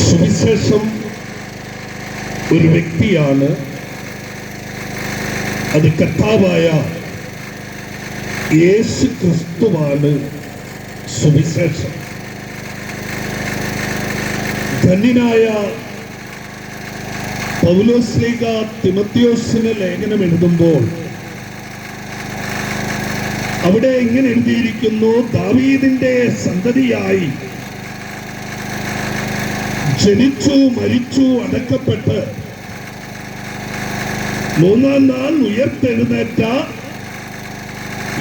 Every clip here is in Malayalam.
സുവിശേഷം ഒരു വ്യക്തിയാണ് അത് കർത്താവായ യേശു ക്രിസ്തുവാണ് സുവിശേഷം. ധന്യനായ പൗലോസ്ലിക തിമത്യോസിന് ലേഖനം എഴുതുമ്പോൾ അവിടെ ഇങ്ങനെ എഴുതിയിരിക്കുന്നു? ദാവീദിന്റെ സന്തതിയായി ജനിച്ചു മരിച്ചു അടക്കപ്പെട്ട്. മൂന്നാം നാൾ ഉയർത്തെഴുന്നേറ്റ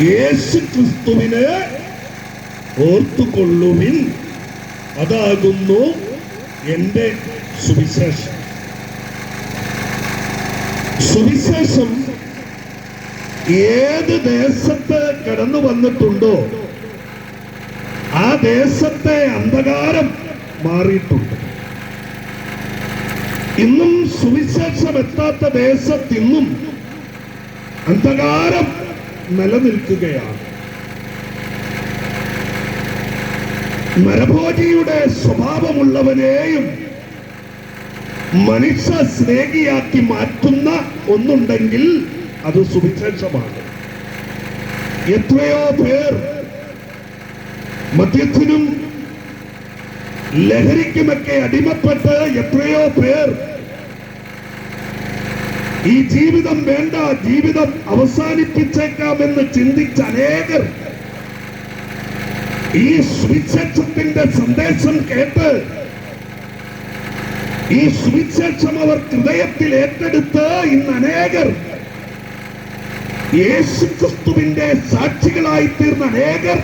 യേശു ക്രിസ്തുവിനെ ഓർത്തുകൊള്ളുവിൻ. അതാകുന്നു എന്റെ സുവിശേഷം. സുവിശേഷം ഏത് ദേശത്ത് കടന്നു വന്നിട്ടുണ്ടോ ആ ദേശത്തെ അന്ധകാരം മാറിയിട്ടുണ്ട്. ഇന്നും സുവിശേഷം എത്താത്ത ദേശത്തിന്നും അന്ധകാരം നിലനിൽക്കുകയാണ്. നരഭോജിയുടെ സ്വഭാവമുള്ളവനെയും മനുഷ്യ സ്നേഹിയാക്കി മാറ്റുന്ന ഒന്നുണ്ടെങ്കിൽ അത് സുവിശേഷമാണ്. എത്രയോ പേർ മദ്യത്തിനും ലഹരിക്കുമൊക്കെ അടിമപ്പെട്ട് എത്രയോ പേർ ഈ ജീവിതം വേണ്ട ജീവിതം അവസാനിപ്പിച്ചേക്കാമെന്ന് ചിന്തിച്ച അനേകർ ഈ സുവിശേഷത്തിന്റെ സന്ദേശം കേട്ട് ഈ സുവിശേഷം അവർ ഹൃദയത്തിൽ ഏറ്റെടുത്ത് ഇന്ന് അനേകർ യേശുക്രിസ്തുവിന്റെ സാക്ഷികളായി തീർന്ന അനേകർ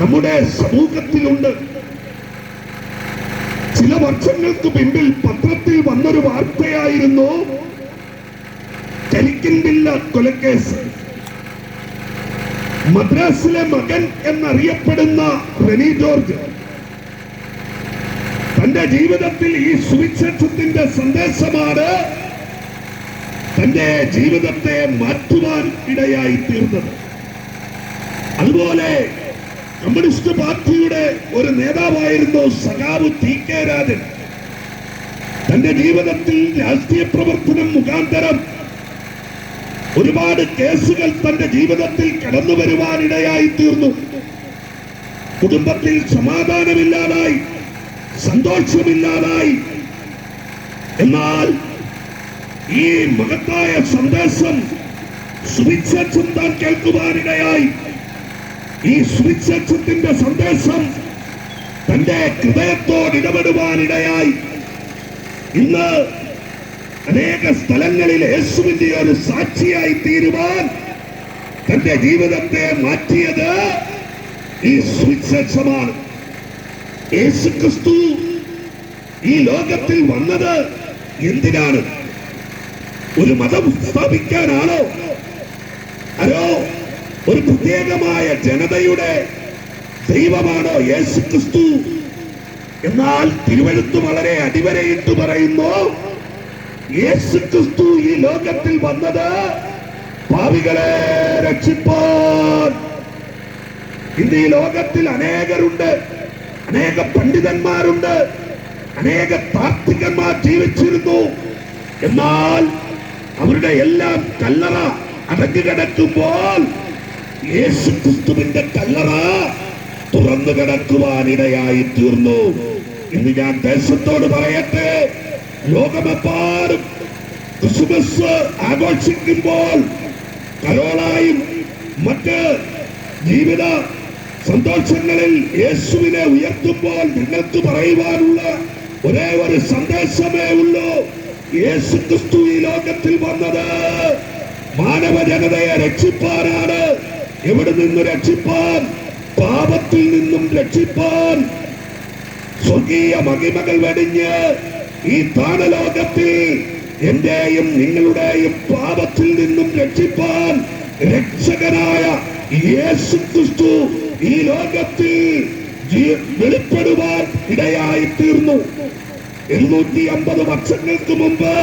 നമ്മുടെ സമൂഹത്തിലുണ്ട്. ചില വർഷങ്ങൾക്ക് പിമ്പിൽ പത്രത്തിൽ വന്നൊരു വാർത്തയായിരുന്നു കരിക്കിൻപില്ല കൊലക്കേസ്. മദ്രാസിലെ മകൻ എന്നറിയപ്പെടുന്ന റെനി ജോർജ് തന്റെ ജീവിതത്തിൽ ഈ സുവിശേഷത്തിന്റെ സന്ദേശമാണ് തന്റെ ജീവിതത്തെ മാറ്റുവാൻ ഇടയായി തീർന്നത്. അതുപോലെ കമ്മ്യൂണിസ്റ്റ് പാർട്ടിയുടെ ഒരു നേതാവായിരുന്നു സഖാവ് ടി കെ രാജൻ. തന്റെ ജീവിതത്തിൽ രാഷ്ട്രീയ പ്രവർത്തനം മുഖാന്തരം ഒരുപാട് കേസുകൾ തന്റെ ജീവിതത്തിൽ കടന്നു വരുവാനിടയായി തീർന്നു. കുടുംബത്തിൽ സമാധാനമില്ലാതായി സന്തോഷമില്ലാതായി. എന്നാൽ ഈ മഹത്തായ സന്ദേശം സുവിശേഷം താൻ കേൾക്കുവാനിടയായി. ഈ സുവിശേഷത്തിന്റെ സന്ദേശം തന്റെ ഹൃദയത്തോട് ഇടപെടുവാനിടയായി. ഇന്ന് അനേക സ്ഥലങ്ങളിൽ യേശുവിന്റെ ഒരു സാക്ഷിയായി തീരുവാൻ തന്റെ ജീവിതത്തെ മാറ്റിയത് ഈ സുവിശേഷമാണ്. യേശുക്രിസ്തു ഈ ലോകത്തിൽ വന്നത് എന്തിനാണ്? ഒരു മതം സ്ഥാപിക്കാനാണോ? അതോ ഒരു പ്രത്യേകമായ ജനതയുടെ ദൈവമാണോ യേശുക്രിസ്തു? എന്നാൽ തിരുവഴുത്ത് വളരെ അടിവരയിട്ട് പറയുന്നു യേശു ക്രിസ്തു ഈ ലോകത്തിൽ വന്നത് പാവികളെ രക്ഷിപ്പാൻ. ഇന്ന് ഈ ലോകത്തിൽ അനേകരുണ്ട്. അനേക പണ്ഡിതന്മാരുണ്ട്. അനേക താത്വികന്മാർ ജീവിച്ചിരുന്നു. എന്നാൽ അവരുടെ എല്ലാം കല്ലറ അടഞ്ഞു കിടക്കുമ്പോൾ യേശു ക്രിസ്തുവിന്റെ കല്ലറ തുറന്നു കിടക്കുവാനിടയായി തീർന്നു ഇന്ന് ഞാൻ ദേശത്തോട് പറയട്ടെ. ലോകമെപ്പാടും ക്രിസ്മസ് ആഘോഷിക്കുമ്പോൾ കരോളായും മറ്റ് ജീവിത സന്തോഷങ്ങളിൽ യേശുവിനെ ഉയർത്തുമ്പോൾ നിങ്ങൾക്ക് പറയുവാനുള്ള ഒരേ ഒരു സന്ദേശമേ ഉള്ളൂ. യേശു ക്രിസ്തു ഈ ലോകത്തിൽ വന്നത് മാനവ ജനതയെ രക്ഷിപ്പാനാണ്. എവിടെ നിന്ന് രക്ഷിപ്പാൻ? പാപത്തിൽ നിന്നും രക്ഷിപ്പാൻ. സ്വർഗീയ മഹിമകൾ വെടിഞ്ഞ് ഈ പാപലോകത്തിൽ എന്റെയും നിങ്ങളുടെയും പാപത്തിൽ നിന്നും രക്ഷിപ്പാൻ രക്ഷകനായ യേശു ക്രിസ്തു ഈ ലോകത്തിൽ വെളിപ്പെടുവാൻ ഇടയായി തീർന്നു. എഴുന്നൂറ്റി അമ്പത് വർഷങ്ങൾക്ക് മുമ്പ്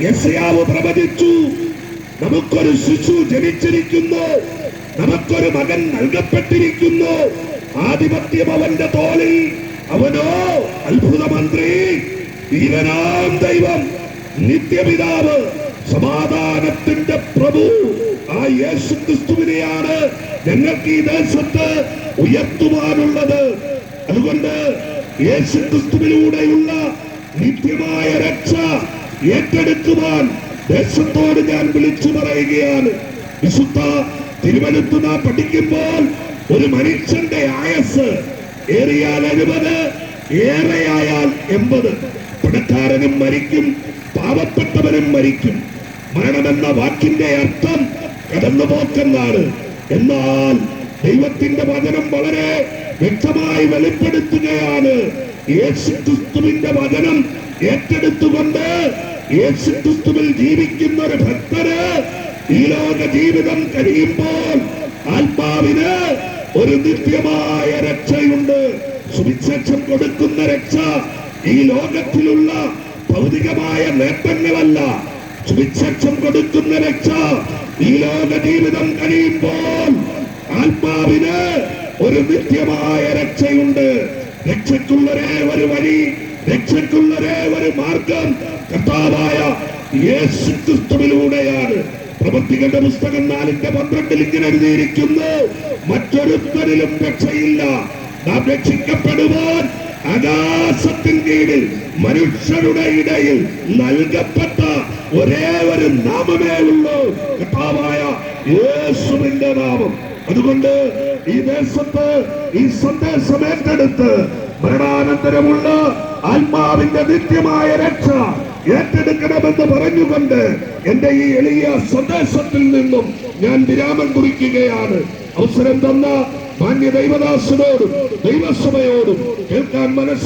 യസയാവ് പ്രവചിച്ചു നമുക്കൊരു ശിശു ജനിച്ചിരിക്കുന്നു നമുക്കൊരു മകൻ നൽകപ്പെട്ടിരിക്കുന്നു. ആധിപത്യം അവന്റെ തോളിൽ അവനോ അത്ഭുത വീരനാം ദൈവം നിത്യപിതാവ് സമാധാനത്തിന്റെ പ്രഭു ആ യേശു ക്രിസ്തുവിനെയാണ് ഞങ്ങൾക്ക് ഈ ദേശത്ത് ഉയർത്തുവാനുള്ളത്. അതുകൊണ്ട് യേശു ക്രിസ്തുവിലൂടെയുള്ള നിത്യമായ രക്ഷ ഏറ്റെടുക്കുവാൻ ദേശത്തോട് ഞാൻ വിളിച്ചു പറയുകയാണ്. വിശുദ്ധ തിരുവനന്തപുരം പഠിക്കുമ്പോൾ ഒരു മനുഷ്യന്റെ ആയസ് ഏറിയാൽ എഴുപത് ഏറെയായാൽ എൺപത്. പണക്കാരനും മരിക്കും പാവപ്പെട്ടവനും മരിക്കും. മരണമെന്ന വാക്കിന്റെ അർത്ഥം കടന്നുപോക്കെന്നാണ്. എന്നാൽ ദൈവത്തിന്റെ വചനം വളരെ വ്യക്തമായി വെളിപ്പെടുത്തുകയാണ്. യേശുക്രിസ്തുവിന്റെ വചനം ഏറ്റെടുത്തുകൊണ്ട് യേശുക്രിസ്തുവിൽ ജീവിക്കുന്ന ഒരു ഭക്തന് ഈ ലോക ജീവിതം കഴിയുമ്പോൾ ആത്മാവിന് ഒരു നിത്യമായ രക്ഷയുണ്ട്. സുവിശേഷം കൊടുക്കുന്ന രക്ഷ ഈ ലോകത്തിലുള്ള ഭൗതികമായ നേട്ടങ്ങളല്ല സുവിശേഷം കൊടുക്കുന്ന രക്ഷ ഈ ലോക ജീവിതം കഴിയുമ്പോൾ ആത്മാവിന് ഒരു നിത്യമായ രക്ഷയുണ്ട്. രക്ഷയ്ക്കുള്ളരേ ഒരു വഴി രക്ഷയ്ക്കുള്ളരേ ഒരു മാർഗം കർത്താവായ യേശു ക്രിസ്തുവിലൂടെയാണ് പ്രവൃത്തികളുടെ പുസ്തകം നാലിന്റെ പന്ത്രണ്ടിൽ ഇങ്ങനെ എഴുതിയിരിക്കുന്നു മറ്റൊരുത്തരിലും രക്ഷയില്ല. നാം രക്ഷിക്കപ്പെടുവാൻ ആകാശത്തിൻ കീഴിൽ മനുഷ്യരുടെ ഇടയിൽ നൽകപ്പെട്ട ഒരേ ഒരു നാമമേ ഉള്ളൂ. കർത്താവായ യേശുവിന്റെ നാമം. അതുകൊണ്ട് ഈ ദേശത്ത് ഈ സന്ദേശം ഏറ്റെടുത്ത് മരണാനന്തരമുള്ള ആത്മാവിന്റെ നിത്യമായ രക്ഷ ഏറ്റെടുക്കണമെന്ന് പറഞ്ഞുകൊണ്ട് എന്റെ ഈ എളിയ സന്ദേശത്തിൽ നിന്നും ഞാൻ വിരാമം കുറിക്കുകയാണ്. അവസരം തന്ന മാന്യ ദൈവദാസനോടും ദൈവസഭയോടും കേൾക്കാൻ മനസ്സ്